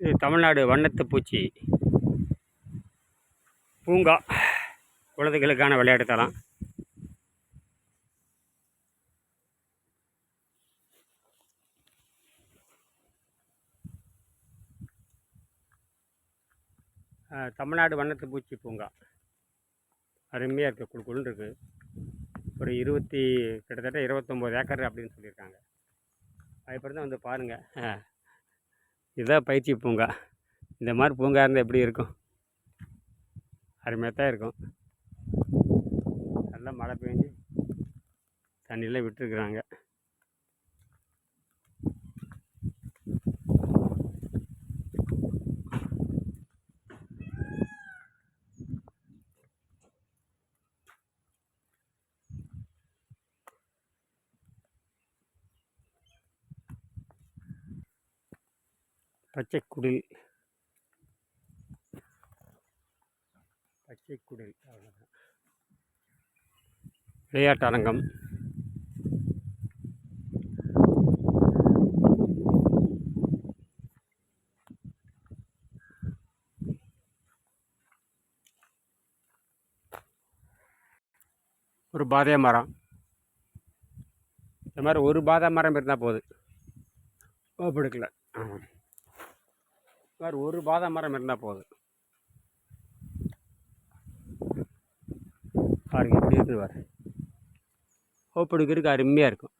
இது தமிழ்நாடு வண்ணத்து பூச்சி. பூங்கா. குழந்தைகளுக்கான விளையாட்டு தளம். தமிழ்நாடு வண்ணத்து பூச்சி பூங்கா. அருமையாக இருக்குது குழு குழுன்னு இருக்குது ஒரு இருபத்தி கிட்டத்தட்ட இருபத்தொம்போது ஏக்கர் அப்படின்னு சொல்லியிருக்காங்க. அதுக்கப்புறம் தான் வந்து பாருங்கள் இதுதான் பயிற்சி பூங்கா. இந்த மாதிரி பூங்கா இருந்தால் எப்படி இருக்கும்? அருமையாக தான் இருக்கும். நல்லா மழை பெஞ்சு தண்ணியெலாம் விட்டுருக்குறாங்க. பச்சைக்குடில். பச்சைக்குடில் அவ்வளோதான் விளையாட்டு அரங்கம். ஒரு பாதைய மரம். இந்த மாதிரி ஒரு பாதை மரம் இருந்தால் போகுது ஓப்பு ஆமாம் வேறு ஒரு பாதாம் மரம் இருந்தால் போதும். பாருங்கள் எப்படி இருக்குது பாரு ஓப்பு எடுக்கிறதுக்கு அருமையாக இருக்கும்.